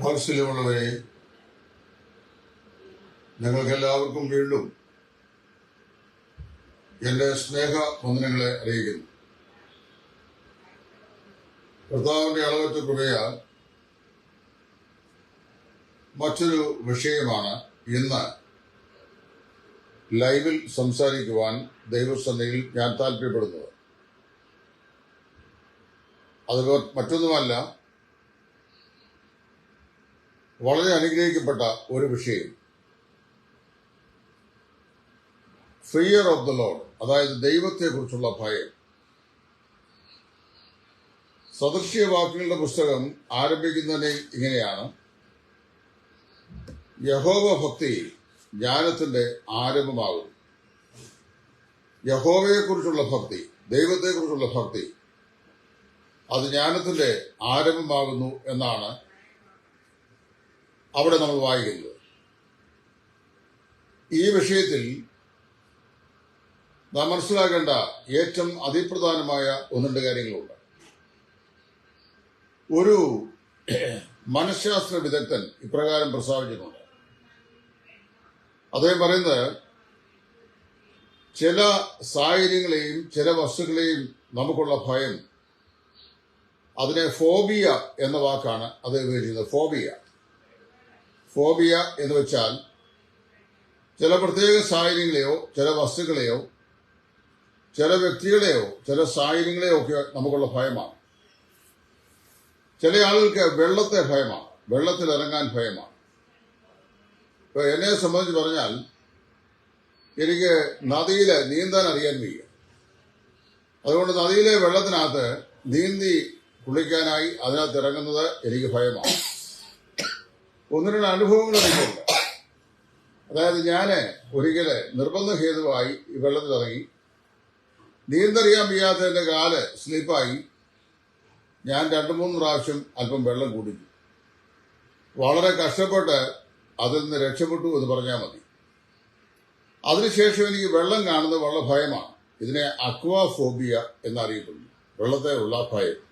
വാത്സല്യമുള്ളവരെ നിങ്ങൾക്കെല്ലാവർക്കും വീണ്ടും എന്റെ സ്നേഹ വന്ദനങ്ങളെ അറിയിക്കുന്നു. കർത്താവിന്റെ അളവറ്റ കൃപയാൽ മറ്റൊരു വിഷയമാണ് ഇന്ന് ലൈവിൽ സംസാരിക്കുവാൻ ദൈവസന്ധയിൽ ഞാൻ താല്പര്യപ്പെടുന്നത്. അത് മറ്റൊന്നുമല്ല വളരെ അനുഗ്രഹിക്കപ്പെട്ട ഒരു വിഷയം. ഫിയർ ഓഫ് ദ ലോഡ് അതായത് ദൈവത്തെക്കുറിച്ചുള്ള ഭയം. സദൃശ്യ വാക്കുകളുടെ പുസ്തകം ആരംഭിക്കുന്നതിന് ഇങ്ങനെയാണ്. യഹോവ ഭക്തി ജ്ഞാനത്തിന്റെ ആരംഭമാകുന്നു യഹോവയെക്കുറിച്ചുള്ള ഭക്തി ദൈവത്തെക്കുറിച്ചുള്ള ഭക്തി അത് ജ്ഞാനത്തിന്റെ ആരംഭമാകുന്നു എന്നാണ് അവിടെ നമ്മൾ വായിക്കുന്നത് ഈ വിഷയത്തിൽ നാം മനസ്സിലാക്കേണ്ട ഏറ്റവും അതിപ്രധാനമായ ഒന്ന് രണ്ട് കാര്യങ്ങളുണ്ട്. ഒരു മനഃശാസ്ത്ര വിദഗ്ധൻ ഇപ്രകാരം പ്രസ്താവിച്ചിട്ടുണ്ട്. അദ്ദേഹം പറയുന്നത് ചില സാഹചര്യങ്ങളെയും ചില വസ്തുക്കളെയും നമുക്കുള്ള ഭയം അതിനെ ഫോബിയ എന്ന വാക്കാണ് അത് ഉപയോഗിക്കുന്നത് ഫോബിയ. ഫോബിയ എന്ന് വെച്ചാൽ ചില പ്രത്യേക സാഹചര്യങ്ങളെയോ ചില വസ്തുക്കളെയോ ചില വ്യക്തികളെയോ ചില സാഹചര്യങ്ങളെയോ ഒക്കെ നമുക്കുള്ള ഭയമാണ്. ചില ആളുകൾക്ക് വെള്ളത്തെ ഭയമാണ്. വെള്ളത്തിൽ ഇറങ്ങാൻ ഭയമാണ്. ഇപ്പൊ എന്നെ സംബന്ധിച്ച് പറഞ്ഞാൽ എനിക്ക് നദിയിൽ നീന്താൻ അറിയാൻ വയ്യ. അതുകൊണ്ട് നദിയിലെ വെള്ളത്തിനകത്ത് നീന്തി കുളിക്കാനായി അതിനകത്ത് ഇറങ്ങുന്നത് എനിക്ക് ഭയമാണ്. ഒന്ന് രണ്ട് അനുഭവങ്ങൾ എനിക്കുണ്ട് അതായത് ഞാൻ ഒരിക്കൽ നിർബന്ധഹേതുവായി ഈ വെള്ളത്തിൽ ഇറങ്ങി. നീന്തറിയാൻ വയ്യാത്തതിന്റെ കാൽ സ്ലിപ്പായി. ഞാൻ രണ്ടു മൂന്ന് പ്രാവശ്യം അല്പം വെള്ളം കുടിച്ചു. വളരെ കഷ്ടപ്പെട്ട് അതിൽ നിന്ന് രക്ഷപ്പെട്ടു എന്ന് പറഞ്ഞാൽ മതി. അതിനുശേഷം എനിക്ക് വെള്ളം കാണുന്നത് വളരെ ഭയമാണ്. ഇതിനെ അക്വാഫോബിയ എന്നറിയപ്പെടുന്നു. വെള്ളത്തെ ഉള്ള ഭയം.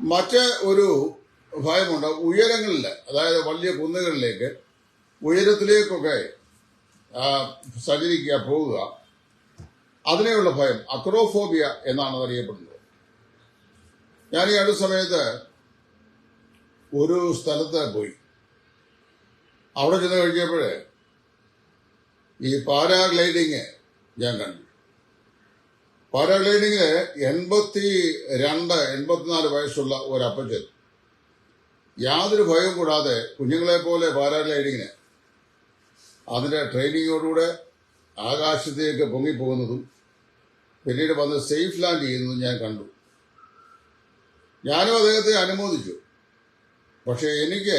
മറ്റ് ഒരു ഭയമുണ്ട്. ഉയരങ്ങളിൽ അതായത് വലിയ കുന്നുകളിലേക്ക് ഉയരത്തിലേക്കൊക്കെ സഞ്ചരിക്കുക പോവുക. അതിനെയുള്ള ഭയം അക്രോഫോബിയ എന്നാണ് അറിയപ്പെടുന്നത്. ഞാൻ ഈ അടുത്ത സമയത്ത് ഒരു സ്ഥലത്ത് പോയി. അവിടെ ചെന്ന് കഴിഞ്ഞപ്പോഴ് ഈ പാരാഗ്ലൈഡിങ് ഞാൻ കണ്ടു. പാരാഗ്ലൈഡിങ്ങിൽ എൺപത്തി രണ്ട് എൺപത്തിനാല് വയസ്സുള്ള ഒരു യാതൊരു ഭയവും കൂടാതെ കുഞ്ഞുങ്ങളെ പോലെ പാരാഗ്ലൈഡിങ്ങിന് അതിന്റെ ട്രെയിനിങ്ങോടുകൂടെ ആകാശത്തേക്ക് പൊങ്ങിപ്പോകുന്നതും പിന്നീട് വന്ന് സേഫ് ലാൻഡ് ചെയ്യുന്നതും ഞാൻ കണ്ടു. ഞാനും അദ്ദേഹത്തെ അനുമോദിച്ചു. പക്ഷേ എനിക്ക്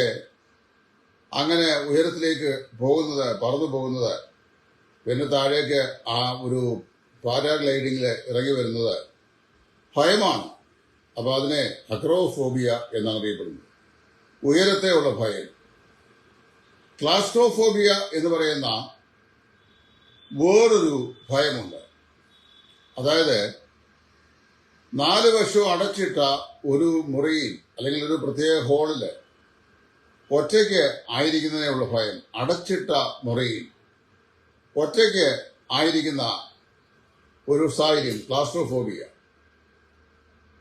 അങ്ങനെ ഉയരത്തിലേക്ക് പോകുന്നത് പറന്നു പോകുന്നത് പിന്നെ താഴേക്ക് ആ ഒരു പാരാഗ്ലൈഡിങ്ങിൽ ഇറങ്ങി വരുന്നത് ഭയമാണ്. അപ്പോൾ അതിനെ അക്രോഫോബിയ എന്നാണ് അറിയപ്പെടുന്നത് ഉയരത്തെ ഉള്ള ഭയം. ക്ലാസ്ട്രോഫോബിയ എന്ന് പറയുന്ന വേറൊരു ഭയമുണ്ട്. അതായത് നാല് വർഷം അടച്ചിട്ട ഒരു മുറിയിൽ അല്ലെങ്കിൽ ഒരു പ്രത്യേക ഹോളിൽ ഒറ്റയ്ക്ക് ആയിരിക്കുന്നതിനുള്ള ഭയം. അടച്ചിട്ട മുറിയിൽ ഒറ്റയ്ക്ക് ആയിരിക്കുന്ന ഒരു സാഹചര്യം ക്ലാസ്ട്രോഫോബിയ.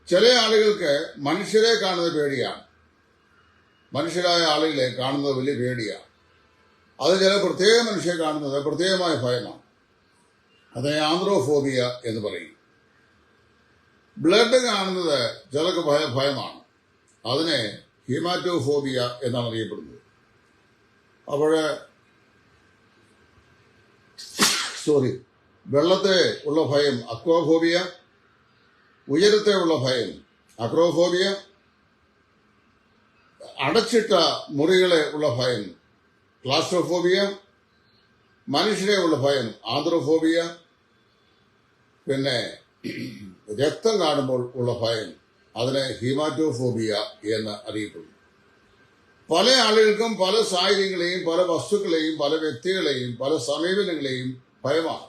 ചില ആളുകൾക്ക് മനുഷ്യരെ കാണുന്ന പേടിയാണ്. മനുഷ്യരായ ആളുകളെ കാണുന്നത് വലിയ പേടിയാണ് അത് ചില പ്രത്യേക മനുഷ്യരെ കാണുന്നത് പ്രത്യേകമായ ഭയമാണ്. അതിനെ ആന്ത്രോഫോബിയ എന്ന് പറയും. ബ്ലഡ് കാണുന്നത് ചിലക്ക് ഭയ ഭയമാണ്. അതിനെ ഹീമാറ്റോഫോബിയ എന്നാണ് അറിയപ്പെടുന്നത്. അപ്പോൾ സോറി വെള്ളത്തെ ഉള്ള ഭയം അക്വാഫോബിയ ഉയരത്തെ ഉള്ള ഭയം അക്രോഫോബിയ അടച്ചിട്ട മുറികളെ ഉള്ള ഭയം ക്ലാസ്ട്രോഫോബിയ മനുഷ്യരെ ഉള്ള ഭയം ആന്ത്രോഫോബിയ പിന്നെ രക്തം കാണുമ്പോൾ ഉള്ള ഭയം അതിനെ ഹീമാറ്റോഫോബിയ എന്ന് അറിയപ്പെടുന്നു. പല ആളുകൾക്കും പല സാഹചര്യങ്ങളെയും പല വസ്തുക്കളെയും പല വ്യക്തികളെയും പല സമീപനങ്ങളെയും ഭയമാണ്.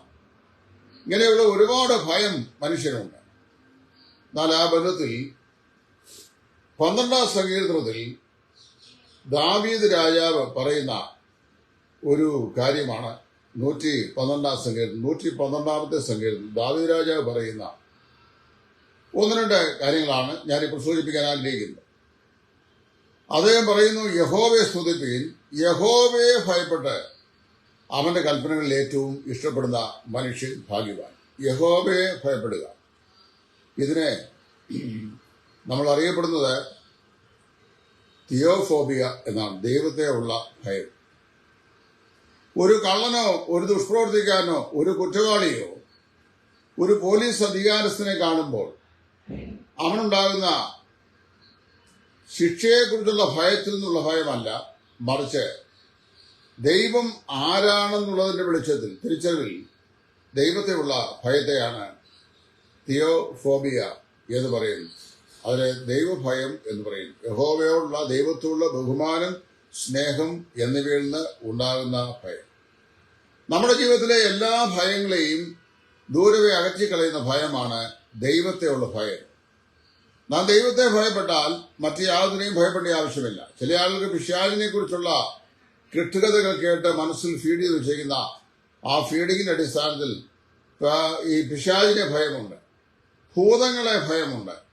ഇങ്ങനെയുള്ള ഒരുപാട് ഭയം മനുഷ്യനുണ്ട്. എന്നാൽ ആ ബന്ധത്തിൽ പന്ത്രണ്ടാം സങ്കീർത്തനത്തിൽ ദാവീദ് രാജാവ് പറയുന്ന ഒരു കാര്യമാണ് നൂറ്റി പന്ത്രണ്ടാം സങ്കീർത്തനം നൂറ്റി പന്ത്രണ്ടാമത്തെ സങ്കീർത്തനം. ദാവീദ് രാജാവ് പറയുന്ന ഒന്ന് രണ്ട് കാര്യങ്ങളാണ് ഞാനിപ്പോൾ സൂചിപ്പിക്കാൻ ആഗ്രഹിക്കുന്നത്. അദ്ദേഹം പറയുന്നു യഹോവയെ സ്തുതിപ്പീൻ. യഹോവയെ ഭയപ്പെട്ട് അവന്റെ കൽപ്പനകളിൽ ഏറ്റവും ഇഷ്ടപ്പെടുന്ന മനുഷ്യൻ ഭാഗ്യവാൻ. യഹോവയെ ഭയപ്പെടുക. ഇതിനെ നമ്മൾ അറിയപ്പെടുന്നത് തിയോഫോബിയ എന്നാണ് ദൈവത്തെ ഉള്ള ഭയം. ഒരു കള്ളനോ ഒരു ദുഷ്പ്രവർത്തിക്കാരനോ ഒരു കുറ്റവാളിയോ ഒരു പോലീസ് അധികാരസ്ഥനെ കാണുമ്പോൾ അവനുണ്ടാകുന്ന ശിക്ഷയെക്കുറിച്ചുള്ള ഭയത്തിൽ നിന്നുള്ള ഭയമല്ല. മറിച്ച് ദൈവം ആരാണെന്നുള്ളതിന്റെ വെളിച്ചത്തിൽ തിരിച്ചറിവിൽ ദൈവത്തെയുള്ള ഭയത്തെയാണ് തിയോഫോബിയ എന്ന് പറയുന്നു അതിനെ ദൈവഭയം എന്ന് പറയും. യഹോവയോടുള്ള ദൈവത്തോടുള്ള ബഹുമാനം സ്നേഹം എന്നിവയിൽ നിന്ന് ഉണ്ടാകുന്ന ഭയം. നമ്മുടെ ജീവിതത്തിലെ എല്ലാ ഭയങ്ങളെയും ദൂരവെ അകറ്റിക്കളയുന്ന ഭയമാണ് ദൈവത്തെയുള്ള ഭയം. നാം ദൈവത്തെ ഭയപ്പെട്ടാൽ മറ്റു യാതൊന്നിനെയും ഭയപ്പെടേണ്ട ആവശ്യമില്ല. ചില ആളുകൾക്ക് പിശാചിനെ കുറിച്ചുള്ള കെട്ടുകഥകൾ കേട്ട് മനസ്സിൽ ഫീഡ് ചെയ്ത് വെച്ചിരിക്കുന്ന ആ ഫീഡിങ്ങിന്റെ അടിസ്ഥാനത്തിൽ ഈ പിശാചിനെ ഭയമുണ്ട്. ഭൂതങ്ങളെ ഭയമുണ്ട്.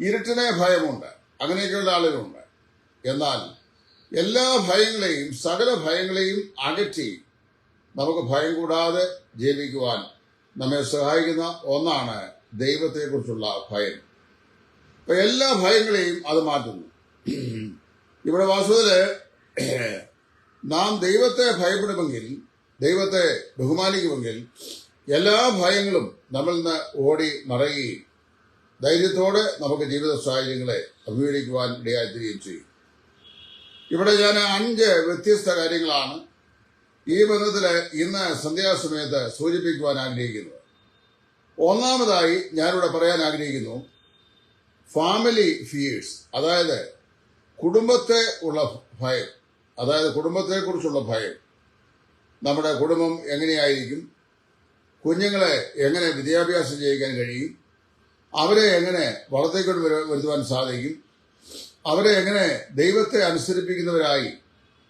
ഇരുട്ടിനെ ഭയമുണ്ട് അങ്ങനെയൊക്കെയുള്ള ആളുകളുണ്ട്. എന്നാൽ എല്ലാ ഭയങ്ങളെയും സകല ഭയങ്ങളെയും അകറ്റി നമുക്ക് ഭയം കൂടാതെ ജീവിക്കുവാൻ നമ്മെ സഹായിക്കുന്ന ഒന്നാണ് ദൈവത്തെക്കുറിച്ചുള്ള ഭയം. അപ്പൊ എല്ലാ ഭയങ്ങളെയും അത് മാറ്റുന്നു. ഇവിടെ വാസ്തുവിൽ നാം ദൈവത്തെ ഭയപ്പെടുമെങ്കിൽ ദൈവത്തെ ബഹുമാനിക്കുമെങ്കിൽ എല്ലാ ഭയങ്ങളും നമ്മളിൽ നിന്ന് ഓടി മറയുകയും ധൈര്യത്തോടെ നമുക്ക് ജീവിത സാഹചര്യങ്ങളെ അഭിമുഖീകരിക്കുവാൻ ഇടയായിത്തീരുകയും ചെയ്യും. ഇവിടെ ഞാൻ അഞ്ച് വ്യത്യസ്ത കാര്യങ്ങളാണ് ഈ ബന്ധത്തിൽ ഇന്ന് സന്ധ്യാസമയത്ത് സൂചിപ്പിക്കുവാൻ ആഗ്രഹിക്കുന്നത്. ഒന്നാമതായി ഞാനിവിടെ പറയാൻ ആഗ്രഹിക്കുന്നു ഫാമിലി ഫിയേഴ്സ് അതായത് കുടുംബത്തെ ഉള്ള ഭയം അതായത് കുടുംബത്തെക്കുറിച്ചുള്ള ഭയം. നമ്മുടെ കുടുംബം എങ്ങനെയായിരിക്കും? കുഞ്ഞുങ്ങളെ എങ്ങനെ വിദ്യാഭ്യാസം ചെയ്യിക്കാൻ കഴിയും? അവരെ എങ്ങനെ വളർത്തിക്കൊണ്ട് വരു- വരുത്തുവാൻ സാധിക്കും? അവരെ എങ്ങനെ ദൈവത്തെ അനുസരിപ്പിക്കുന്നവരായി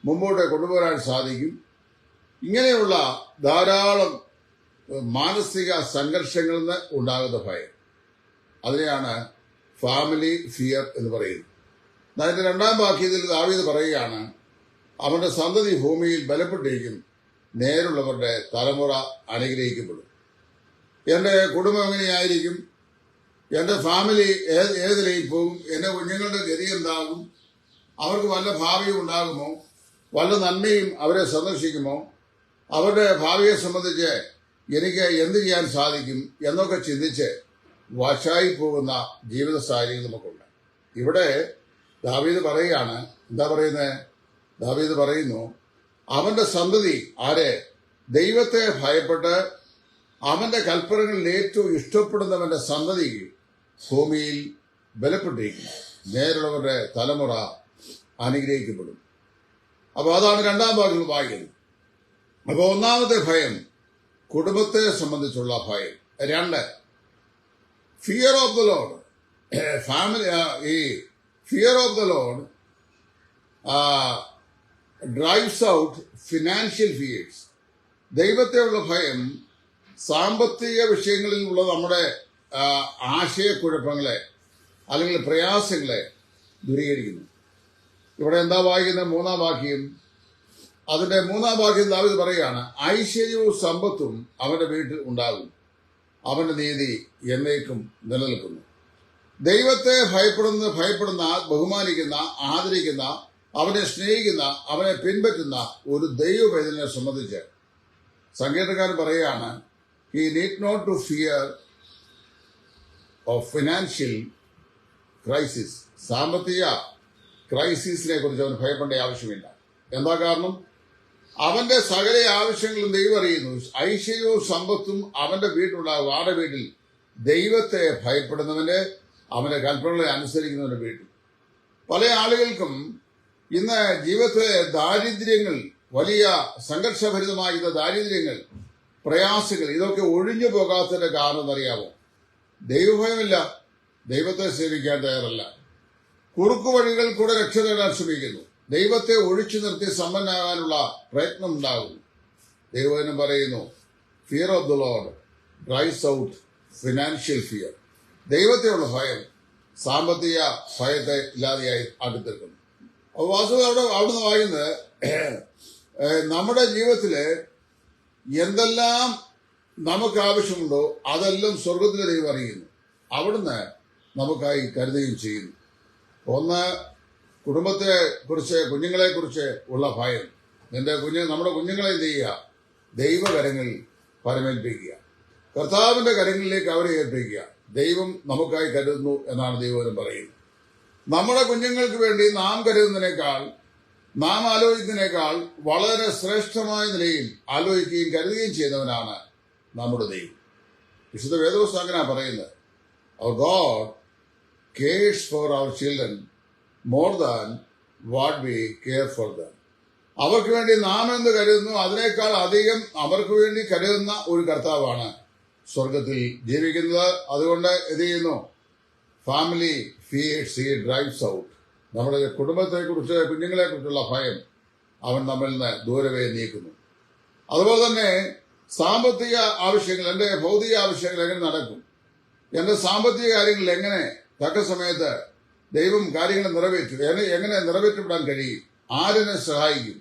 മുമ്പോട്ട് കൊണ്ടുപോകാൻ സാധിക്കും? ഇങ്ങനെയുള്ള ധാരാളം മാനസിക സംഘർഷങ്ങളിൽ നിന്ന് ഉണ്ടാകുന്ന ഭയം. അതിനെയാണ് ഫാമിലി ഫിയർ എന്ന് പറയുന്നത്. അതിന്റെ രണ്ടാം വാക്യത്തിൽ ദാവീത് പറയുകയാണ് അവരുടെ സന്തതി ഭൂമിയിൽ ബലപ്പെട്ടിരിക്കും നേരുള്ളവരുടെ തലമുറ അനുഗ്രഹിക്കപ്പെടും. എന്റെ കുടുംബം എങ്ങനെയായിരിക്കും? എന്റെ ഫാമിലി ഏത് ഏത് ലൈഫ് പോകും എന്റെ കുഞ്ഞുങ്ങളുടെ ഗതി എന്താകും അവർക്ക് വല്ല ഭാവിയും ഉണ്ടാകുമോ? വല്ല നന്മയും അവരെ സന്ദർശിക്കുമോ? അവരുടെ ഭാവിയെ സംബന്ധിച്ച് എനിക്ക് എന്ത് ചെയ്യാൻ സാധിക്കും എന്നൊക്കെ ചിന്തിച്ച് വശായി പോകുന്ന ജീവിത സാഹചര്യം നമുക്കുണ്ട്. ഇവിടെ ദാവീദ് പറയുകയാണ് എന്താ പറയുന്നത് ദാവീദ് പറയുന്നു അവന്റെ സന്തതി ആരെ? ദൈവത്തെ ഭയപ്പെട്ട് അവന്റെ കൽപ്പനകളിൽ ഏറ്റവും ഇഷ്ടപ്പെടുന്നവന്റെ സന്തതി ഭൂമിയിൽ ബലപ്പെട്ടിരിക്കും നേരിടവരുടെ തലമുറ അനുഗ്രഹിക്കപ്പെടും. അപ്പോൾ അതാണ് രണ്ടാം ഭാഗങ്ങൾ വായിക്കുന്നത്. അപ്പോൾ ഒന്നാമത്തെ ഭയം കുടുംബത്തെ സംബന്ധിച്ചുള്ള ഭയം. രണ്ട് fear of the lord family ഈ fear of the lord drives out financial fears ദൈവത്തെയുള്ള ഭയം സാമ്പത്തിക വിഷയങ്ങളിൽ ഉള്ള നമ്മുടെ ആശയക്കുഴപ്പങ്ങളെ അല്ലെങ്കിൽ പ്രയാസങ്ങളെ ദൂരീകരിക്കുന്നു. ഇവിടെ എന്താ വായിക്കുന്ന മൂന്നാം വാക്യം? അതിന്റെ മൂന്നാം വാക്യം ദാവിത് പറയുകയാണ് ഐശ്വര്യവും സമ്പത്തും അവന്റെ വീട്ടിൽ ഉണ്ടാകും. അവന്റെ നീതി എന്നേക്കും നിലനിൽക്കുന്നു. ദൈവത്തെ ഭയപ്പെടുന്ന ഭയപ്പെടുന്ന ബഹുമാനിക്കുന്ന ആദരിക്കുന്ന അവനെ സ്നേഹിക്കുന്ന അവനെ പിൻപറ്റുന്ന ഒരു ദൈവവേദനെ സംബന്ധിച്ച് സംഗീതക്കാരൻ പറയുകയാണ് he need not to fear of financial crisis സാമ്പത്തിക ക്രൈസിസിനെ കുറിച്ച് അവന് ഭയപ്പെടേണ്ട ആവശ്യമില്ല. എന്താ കാരണം? അവന്റെ സകല ആവശ്യങ്ങളും ദൈവം അറിയുന്നു. ഐശ്വര്യവും സമ്പത്തും അവന്റെ വീട്ടിലുണ്ടാകും ആടെ വീട്ടിൽ ദൈവത്തെ ഭയപ്പെടുന്നവന്റെ അവന്റെ കൽപ്പനകളെ അനുസരിക്കുന്നവന്റെ വീട്ടിൽ. പല ആളുകൾക്കും ഇന്ന് ജീവിതത്തിലെ ദാരിദ്ര്യങ്ങൾ വലിയ സംഘർഷഭരിതമായിരുന്ന ദാരിദ്ര്യങ്ങൾ പ്രയാസങ്ങൾ ഇതൊക്കെ ഒഴിഞ്ഞു പോകാത്തതിന്റെ കാരണം എന്നറിയാമോ ദൈവഭയമില്ല. ദൈവത്തെ സേവിക്കാൻ തയ്യാറല്ല. കുറുക്കു വഴികൾ കൂടെ രക്ഷ നേടാൻ ശ്രമിക്കുന്നു. ദൈവത്തെ ഒഴിച്ചു നിർത്തി സമ്പന്നാകാനുള്ള പ്രയത്നം ഉണ്ടാകും. ദൈവജനം പറയുന്നു fear of the lord drives out financial fear ദൈവത്തെയുള്ള ഭയം സാമ്പത്തിക ഭയത്തെ ഇല്ലാതെയായി ആക്കിത്തീർക്കുന്നു അപ്പോൾ വാസ്തു അവിടെ അവിടുന്ന് വായിക്കുന്നത് നമ്മുടെ ജീവിതത്തിൽ എന്തെല്ലാം നമുക്ക് ആവശ്യമുണ്ടോ അതെല്ലാം സ്വർഗത്തിലെ ദൈവം അറിയുന്നു. അവിടുന്ന് നമുക്കായി കരുതുകയും ചെയ്യുന്നു ഒന്ന് കുടുംബത്തെ കുറിച്ച് കുഞ്ഞുങ്ങളെ കുറിച്ച് ഉള്ള ഭയം. നിന്റെ കുഞ്ഞ് നമ്മുടെ കുഞ്ഞുങ്ങളെ എന്ത് ചെയ്യുക? ദൈവകരങ്ങളിൽ പരമേൽപ്പിക്കുക. കർത്താവിന്റെ കരങ്ങളിലേക്ക് അവരെ ഏൽപ്പിക്കുക. ദൈവം നമുക്കായി കരുതുന്നു എന്നാണ് ദൈവം പറയുന്നത്. നമ്മുടെ കുഞ്ഞുങ്ങൾക്ക് വേണ്ടി നാം കരുതുന്നതിനേക്കാൾ നാം ആലോചിക്കുന്നതിനേക്കാൾ വളരെ ശ്രേഷ്ഠമായ നിലയിൽ ആലോചിക്കുകയും കരുതുകയും ചെയ്യുന്നവനാണ് നമ്മുടെ ദൈവം. വിശുദ്ധ വേദപുസ്തകനാ പറയുന്നത്. Our God cares for our children more than what we care for them അവർക്ക് വേണ്ടി നാം എന്ന് കരുതുന്നു? അതിനേക്കാൾ അധികം അവർക്ക് വേണ്ടി കരുതുന്ന ഒരു കർത്താവാണ് സ്വർഗത്തിൽ ജീവിക്കുന്നത്. അതുകൊണ്ട് എന്ത് ചെയ്യുന്നു? Family feeds he drives out നമ്മുടെ കുടുംബത്തെക്കുറിച്ച് കുഞ്ഞുങ്ങളെക്കുറിച്ചുള്ള ഭയം അവൻ നമ്മളിൽ നിന്ന് ദൂരവേ നീക്കുന്നു. അതുപോലെ തന്നെ സാമ്പത്തിക ആവശ്യങ്ങൾ എന്റെ ഭൗതിക ആവശ്യങ്ങൾ എങ്ങനെ നടക്കും? എന്റെ സാമ്പത്തിക കാര്യങ്ങളിൽ എങ്ങനെ തക്ക സമയത്ത് ദൈവം കാര്യങ്ങൾ നിറവേറ്റും? എങ്ങനെ നിറവേറ്റപ്പെടാൻ കഴിയും? ആരിനെ സഹായിക്കും?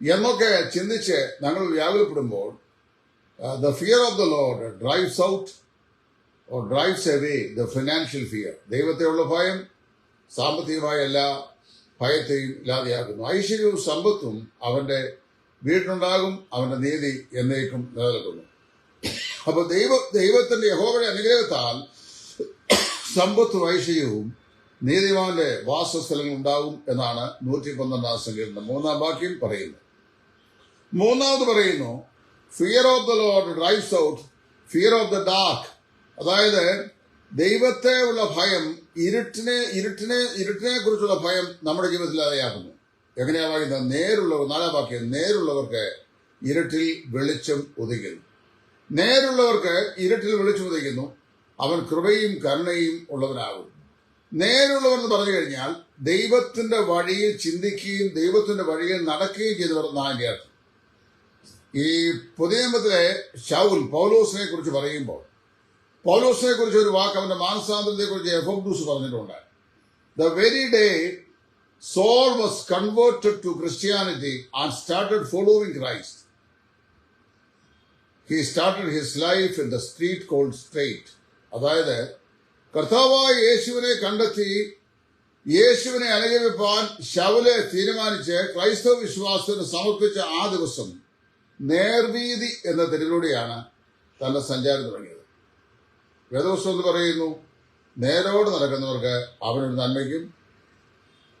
എന്നൊക്കെ ചിന്തിച്ച് ഞങ്ങൾ വ്യാകുലപ്പെടുമ്പോൾ the fear of the Lord drives out or drives away the financial fear ദൈവത്തെയുള്ള ഭയം സാമ്പത്തികമായ എല്ലാ ഭയത്തെയും ഇല്ലാതെയാക്കുന്നു ഐശ്വര്യവും സമ്പത്തും അവന്റെ വീട്ടിലുണ്ടാകും അവന്റെ നീതി എന്നേക്കും നിലനിൽക്കുന്നു. അപ്പൊ ദൈവ ദൈവത്തിന്റെ യഹോവയുടെ അനുഗ്രഹത്താൽ സമ്പത്ത് ഐശ്വര്യവും നീതിമാന്റെ വാസസ്ഥലങ്ങൾ ഉണ്ടാവും എന്നാണ് നൂറ്റി പന്ത്രണ്ടാം സംഖ്യയുടെ മൂന്നാം വാക്യം പറയുന്നു. മൂന്നാമത് പറയുന്നു fear of the Lord drives out fear of the dark അതായത് ദൈവത്തെ ഉള്ള ഭയം ഇരുട്ടിനെ ഇരുട്ടിനെ ഇരുട്ടിനെ കുറിച്ചുള്ള ഭയം നമ്മുടെ ജീവിതത്തിൽ അറിയാക്കുന്നു എങ്ങനെയാ നേരുള്ളവർ നാലാം വാക്യം നേരുള്ളവർക്ക് ഇരുട്ടിൽ വെളിച്ചം ഉദിക്കുന്നു. നേരുള്ളവർക്ക് ഇരുട്ടിൽ വെളിച്ചം ഉദിക്കുന്നു. അവൻ കൃപയും കരുണയും ഉള്ളവനാകും നേരുള്ളവർ എന്ന് പറഞ്ഞു കഴിഞ്ഞാൽ ദൈവത്തിന്റെ വഴിയിൽ ചിന്തിക്കുകയും ദൈവത്തിന്റെ വഴിയിൽ നടക്കുകയും ചെയ്തവർ എന്നാണ് അർത്ഥം. ഈ പുതിയ നിയമത്തിലെ ഷൗൽ പൗലോസിനെ കുറിച്ച് പറയുമ്പോൾ പൗലോസിനെ കുറിച്ച് ഒരു വാക്ക് അവന്റെ മാനസാന്തരത്തെ കുറിച്ച് എഫോബ്ദൂസ് പറഞ്ഞിട്ടുണ്ട്. The very day soul was converted to Christianity and started following Christ. He started his life in the street called straight. അതായത് കർത്താവായ യേശുവിനെ കണ്ടെത്തി യേശുവിനെ അനുഗമിപ്പാൻ ശവലെ തീരുമാനിച്ച് ക്രൈസ്തവ വിശ്വാസത്തിന് സമർപ്പിച്ച ആ ദിവസം നേർവീതി എന്ന തെരുവിലൂടെയാണ് തന്റെ സഞ്ചാരം തുടങ്ങിയത് വേദവസ്തു എന്ന് പറയുന്നു നേരോട് നടക്കുന്നവർക്ക് അവനൊരു നന്മയ്ക്കും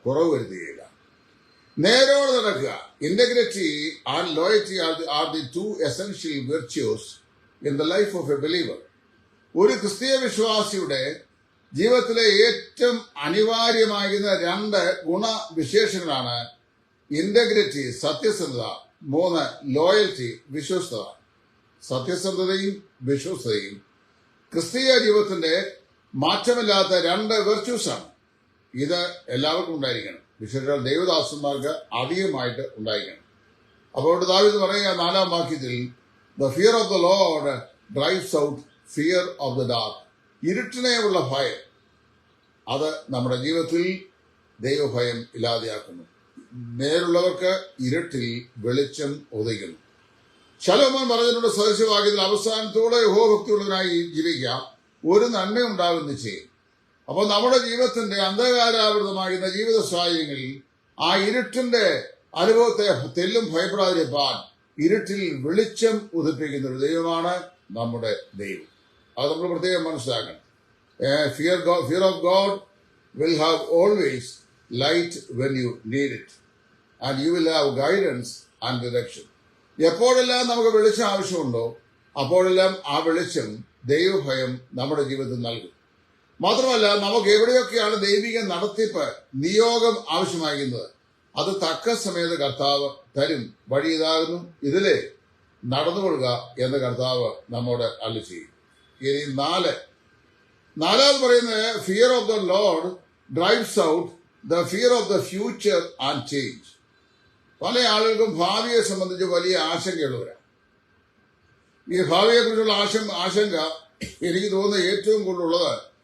കുറവ് വരുത്തുകയില്ല. നേരോട് നടക്കുക. Integrity and loyalty are the are the two essential virtues in the life of a believer ഒരു ക്രിസ്തീയ വിശ്വാസിയുടെ ജീവിതത്തിലെ ഏറ്റവും അനിവാര്യമാകുന്ന രണ്ട് ഗുണവിശേഷങ്ങളാണ് ഇന്റഗ്രിറ്റി സത്യസന്ധത മൂന്ന് ലോയൽറ്റി വിശ്വസ്തത. സത്യസന്ധതയും വിശ്വസ്തയും ക്രിസ്തീയ ജീവിതത്തിന്റെ മാറ്റമില്ലാത്ത രണ്ട് വെർച്യൂസാണ് ഇത് എല്ലാവർക്കും ഉണ്ടായിരിക്കണം. വിശേഷ ദൈവദാസന്മാർക്ക് അധികമായിട്ട് ഉണ്ടായിരിക്കണം. അപ്പോൾ ദാവിത് പറയുക നാലാം വാക്യത്തിൽ the fear of the Lord drives out fear of the dark ഇരുട്ടിനെയുള്ള ഭയം. അത് നമ്മുടെ ജീവിതത്തിൽ ദൈവഭയം ഇല്ലാതെയാക്കുന്നു. നേരുള്ളവർക്ക് ഇരുട്ടിൽ വെളിച്ചം ഉദയ്ക്കുന്നു. ശലോമോൻ പറഞ്ഞതിനോട് സദസ്യവാക്യത്തിൽ അവസാനത്തോടെ യഹോഭക്തിയുള്ളവനായി ജീവിക്കാം. ഒരു നന്മ ഉണ്ടാകുന്ന ചെയ്യും അപ്പോൾ നമ്മുടെ ജീവിതത്തിന്റെ അന്ധകാരാവൃതമാകുന്ന ജീവിത സാഹചര്യങ്ങളിൽ ആ ഇരുട്ടിന്റെ അനുഭവത്തെ തെല്ലും ഭയപ്പെടാതിരിക്കാൻ ഇരുട്ടിൽ വെളിച്ചം ഉദിപ്പിക്കുന്ന ഒരു ദൈവമാണ് നമ്മുടെ ദൈവം. അത് നമ്മൾ പ്രത്യേകം മനസ്സിലാക്കണം. Fear fear of God will have always light when you need it and you will have guidance and direction എപ്പോഴെല്ലാം നമുക്ക് വെളിച്ചം ആവശ്യമുണ്ടോ അപ്പോഴെല്ലാം ആ വെളിച്ചം ദൈവഭയം നമ്മുടെ ജീവിതത്തിൽ നൽകും. മാത്രമല്ല നമുക്ക് എവിടെയൊക്കെയാണ് ദൈവിക നടത്തിപ്പ് നിയോഗം ആവശ്യമാകുന്നത്? അത് തക്ക സമയത്ത് കർത്താവ് തരും. വഴി ഇതാകുന്നു. ഇതിലെ നടന്നുകൊള്ളുക എന്ന് കർത്താവ് നമ്മോട് അല്ല ചെയ്യും. ഇനി നാല്. നാലാമത് പറയുന്നത് fear of the Lord drives out the fear of the future and change പല ആളുകൾക്കും ഭാവിയെ സംബന്ധിച്ച് വലിയ ആശങ്കയുള്ളവരാണ്. ഈ ഭാവിയെക്കുറിച്ചുള്ള ആശം ആശങ്ക എനിക്ക് തോന്നുന്ന ഏറ്റവും കൂടുതലുള്ളത്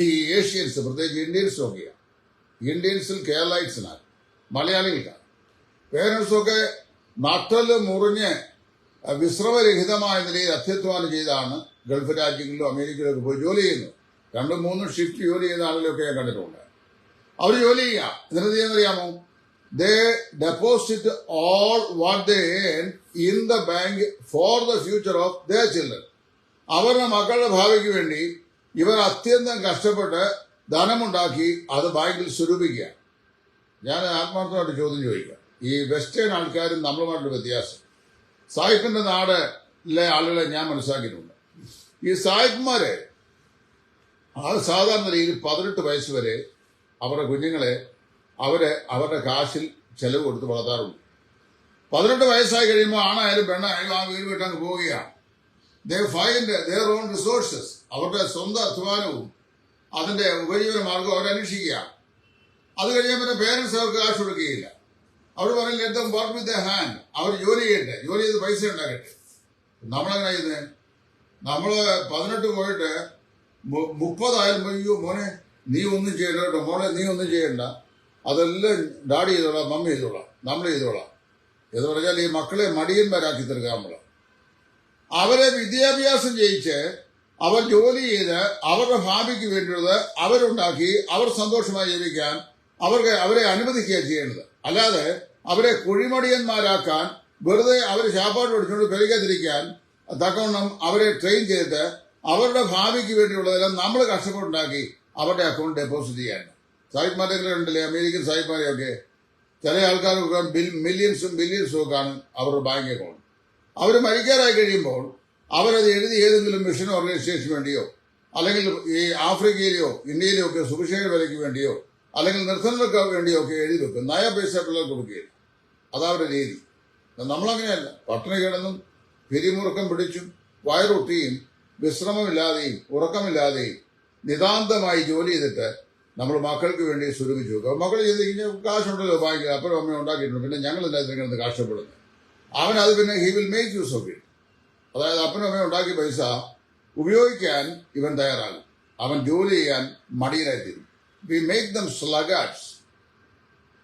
ഈ ഏഷ്യൻസ് പ്രത്യേകിച്ച് ഇന്ത്യൻസും ഒക്കെയാണ് ഇന്ത്യൻസിൽ കേരളൈറ്റ്സിനാണ് മലയാളികൾക്കാണ്. പേരൻസൊക്കെ നട്ടൽ മുറിഞ്ഞ് വിശ്രമരഹിതമായ നിലയിൽ അത്യധ്വാനം ചെയ്താണ് ഗൾഫ് രാജ്യങ്ങളിലും അമേരിക്കയിലൊക്കെ പോയി ജോലി ചെയ്യുന്നത്. രണ്ടും മൂന്നും ഷിഫ്റ്റ് ജോലി ചെയ്യുന്ന ആളുകളൊക്കെ ഞാൻ കണ്ടിട്ടുണ്ട്. അവർ ജോലി ചെയ്യുക. എന്നിട്ട് ചെയ്യുന്നറിയാമോ they deposit all what they in the bank for the future of the children അവരുടെ മക്കളുടെ ഭാവിക്ക് വേണ്ടി ഇവർ അത്യന്തം കഷ്ടപ്പെട്ട് ധനമുണ്ടാക്കി അത് ബാങ്കിൽ സ്വരൂപിക്കുക ഞാൻ ആത്മാർത്ഥമായിട്ട് ചോദ്യം ചോദിക്കാം. ഈ വെസ്റ്റേൺ ആൾക്കാരും നമ്മളുമായിട്ടുള്ള വ്യത്യാസം. സായിപ്പിന്റെ നാടിലെ ആളുകളെ ഞാൻ മനസ്സിലാക്കിയിട്ടുണ്ട്. ഈ സായിപ്പന്മാരെ ആ സാധാരണ രീതിയിൽ പതിനെട്ട് വയസ്സ് വരെ അവരുടെ കുഞ്ഞുങ്ങളെ അവരെ അവരുടെ കാശിൽ ചെലവ് കൊടുത്ത് വളർത്താറുണ്ട്. പതിനെട്ട് വയസ്സായി കഴിയുമ്പോൾ ആണായാലും പെണ്ണായാലും ആ വീട് വീട്ടങ്ങ് പോവുകയാണ്. They find their own resources അവരുടെ സ്വന്തം അധ്വാനവും അതിന്റെ ഉപജീവന മാർഗവും അവരന്വേഷിക്കുക അത് കഴിയാൻ പിന്നെ പേരൻസ് അവർക്ക് കാശ് കൊടുക്കുകയില്ല. അവർ പറയും ലെറ്റ് വർക്ക് വിത്ത് ഹാൻഡ് അവർ ജോലി ചെയ്യട്ടെ ജോലി ചെയ്ത് പൈസ ഉണ്ടാക്കട്ടെ? നമ്മളെങ്ങനെ ചെയ്യുന്നത് നമ്മൾ പതിനെട്ട് പോയിട്ട് മുപ്പതായാലും അയ്യോ മോനെ നീ ഒന്നും ചെയ്യണ്ട കേട്ടോ മോനെ നീ ഒന്നും ചെയ്യണ്ട. അതെല്ലാം ഡാഡി ചെയ്തോളാം മമ്മി ചെയ്തോളാം നമ്മൾ ചെയ്തോളാം. എന്ന് പറഞ്ഞാൽ ഈ മക്കളെ മടിയന്മാരാക്കി തീർക്കുക നമ്മൾ അവരെ വിദ്യാഭ്യാസം ചെയ്യിച്ച് അവർ ജോലി ചെയ്ത് അവരുടെ ഭാവിക്ക് വേണ്ടിയുള്ളത് അവരുണ്ടാക്കി അവർ സന്തോഷമായി ജീവിക്കാൻ അവർക്ക് അവരെ അനുവദിക്കുക ചെയ്യേണ്ടത് അല്ലാതെ അവരെ കുഴിമടിയന്മാരാക്കാൻ വെറുതെ അവർ ശാപ്പാട് പഠിച്ചുകൊണ്ട് പെരുകാതിരിക്കാൻ തക്കവണ്ണം അവരെ ട്രെയിൻ ചെയ്തിട്ട് അവരുടെ ഭാവിക്ക് വേണ്ടിയുള്ളതെല്ലാം നമ്മൾ കഷ്ടപ്പെട്ടുണ്ടാക്കി അവരുടെ അക്കൗണ്ട് ഡെപ്പോസിറ്റ് ചെയ്യാൻ. സാഹിബ്മാരെങ്കിലും ഉണ്ടല്ലേ അമേരിക്കൻ സാഹിബ്മാരെയൊക്കെ ചില ആൾക്കാർക്ക് ബിൽ മില്യൺസും ബില്യൺസും ഒക്കെയാണ് അവരുടെ ബാങ്ക് അക്കൗണ്ട് അവർ മരിക്കാറായി കഴിയുമ്പോൾ അവരത് എഴുതി ഏതെങ്കിലും മിഷൻ ഓർഗനൈസേഷന് വേണ്ടിയോ അല്ലെങ്കിൽ ഈ ആഫ്രിക്കയിലെയോ ഇന്ത്യയിലെയോ ഒക്കെ സുഭിക്ഷേക വിലയ്ക്ക് വേണ്ടിയോ അല്ലെങ്കിൽ നിർത്തങ്ങൾക്ക് വേണ്ടിയോ ഒക്കെ എഴുതി വെക്കും. നയ പൈസ പിള്ളേർക്ക് കൊടുക്കുകയില്ല. അതവരുടെ രീതി. നമ്മളങ്ങനെയല്ല. പട്ടിണി കിടന്നും പിരിമുറുക്കം പിടിച്ചും വയറൊട്ടിയും വിശ്രമമില്ലാതെയും ഉറക്കമില്ലാതെയും നിതാന്തമായി ജോലി ചെയ്തിട്ട് നമ്മൾ മക്കൾക്ക് വേണ്ടി സ്വരൂപിച്ചു വെക്കും. മക്കൾ ചെയ്ത് കഴിഞ്ഞാൽ കാശുണ്ടല്ലോ ബാങ്കിൽ. അപ്പനും അമ്മയും ഉണ്ടാക്കിയിട്ടുണ്ട്. പിന്നെ ഞങ്ങൾ എന്താ കാശപ്പെടുന്നത് അവൻ പിന്നെ he will make use of it അതായത് അപ്പനും അമ്മയും ഉണ്ടാക്കിയ പൈസ ഉപയോഗിക്കാൻ ഇവൻ തയ്യാറാകും. അവൻ ജോലി ചെയ്യാൻ മടിയനായിത്തീരും we make them sluggards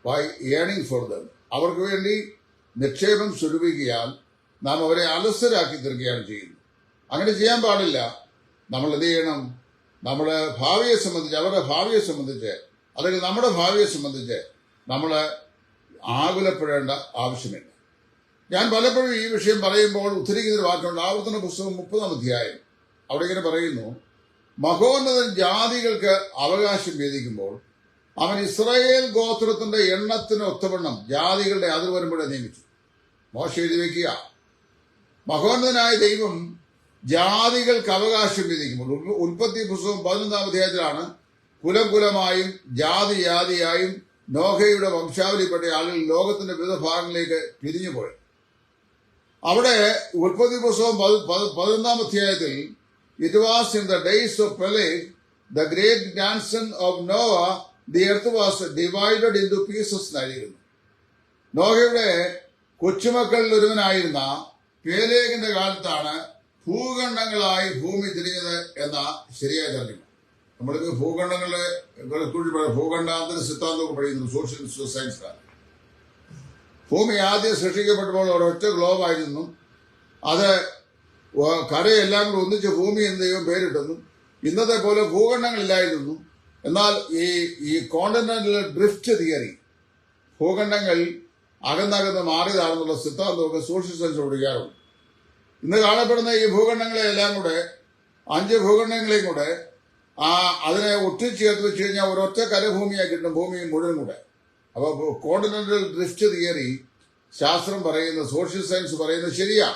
by earning for them അവർക്ക് വേണ്ടി നിക്ഷേപം സ്വരൂപിക്കാൻ നാം അവരെ അലസരാക്കി തീർക്കുകയാണ് ചെയ്യുന്നത്. അങ്ങനെ ചെയ്യാൻ പാടില്ല. നമ്മൾ എന്ത് ചെയ്യണം? നമ്മുടെ ഭാവിയെ സംബന്ധിച്ച് അവരുടെ ഭാവിയെ സംബന്ധിച്ച് അല്ലെങ്കിൽ നമ്മുടെ ഭാവിയെ സംബന്ധിച്ച് നമ്മൾ ആകുലപ്പെടേണ്ട ആവശ്യമില്ല. ഞാൻ പലപ്പോഴും ഈ വിഷയം പറയുമ്പോൾ ഉദ്ധരിക്കുന്ന ഒരു വാക്കുണ്ട്. ആവർത്തന പുസ്തകം മുപ്പതാം അധ്യായം. അവിടെ ഇങ്ങനെ പറയുന്നു മഹോന്നതൻ ജാതികൾക്ക് അവകാശം വേദിക്കുമ്പോൾ അവൻ ഇസ്രായേൽ ഗോത്രത്തിന്റെ എണ്ണത്തിന് ഒത്തവണ്ണം ജാതികളുടെ അതിർ വരുമ്പോഴേ നിയമിച്ചു. മോശം എഴുതി വയ്ക്കുക മഹോന്നതനായ ദൈവം ജാതികൾക്ക് അവകാശം വിധിക്കുമ്പോൾ ഉൽപ്പത്തി പുസ്തകം പതിനൊന്നാം അധ്യായത്തിലാണ് കുലം കുലമായും ജാതി ജാതിയായും നോഹയുടെ വംശാവലിപ്പെട്ട ആളുകൾ ലോകത്തിന്റെ വിവിധ ഭാഗങ്ങളിലേക്ക് പിരിഞ്ഞുപോയി അവിടെ ഉൽപ്പത്തി പുസ്തകം പതി- പതി- പതിനൊന്നാം അധ്യായത്തിൽ it was in the days of Peleg the great grandson of Noah the earth was divided into pieces എന്നായിരുന്നു. നോഹയുടെ കൊച്ചുമക്കളിൽ ഒരുവനായിരുന്ന പേലേഖിന്റെ കാലത്താണ് ഭൂഖണ്ഡങ്ങളായി ഭൂമി തിരിഞ്ഞത് എന്ന ശരിയായ തർജമ നമ്മൾക്ക് ഭൂഖണ്ഡങ്ങളെ ഭൂഖണ്ഡാന്തര സിദ്ധാന്തമൊക്കെ പഠിക്കുന്നു സോഷ്യൽ സയൻസിലാണ് ഭൂമി ആദ്യം സൃഷ്ടിക്കപ്പെട്ടപ്പോൾ ഒരൊറ്റ ഗ്ലോബായിരുന്നു. അത് കരയെല്ലാം കൂടെ ഒന്നിച്ച് ഭൂമി ദൈവം പേരിട്ടെന്നും ഇന്നത്തെ പോലെ ഭൂഖണ്ഡങ്ങളില്ലായിരുന്നു. എന്നാൽ ഈ ഈ കോണ്ടിനെന്റൽ ഡ്രിഫ്റ്റ് തിയറി ഭൂഖണ്ഡങ്ങൾ അകന്നകന്ന് മാറിയതാണെന്നുള്ള സിദ്ധാന്തമൊക്കെ സോഷ്യൽ സയൻസ് ഇന്ന് കാണപ്പെടുന്ന ഈ ഭൂഖണ്ഡങ്ങളെ എല്ലാം കൂടെ അഞ്ച് ഭൂഖണ്ഡങ്ങളെയും കൂടെ ആ അതിനെ ഒട്ടിച്ചേർത്ത് വെച്ച് കഴിഞ്ഞാൽ ഒരൊറ്റ കരഭൂമിയായി കിട്ടും ഭൂമി മുഴുവൻ കൂടെ. അപ്പോൾ കോണ്ടിനെന്റൽ ഡ്രിഫ്റ്റ് തിയറി ശാസ്ത്രം പറയുന്ന സോഷ്യൽ സയൻസ് പറയുന്നത് ശരിയാ.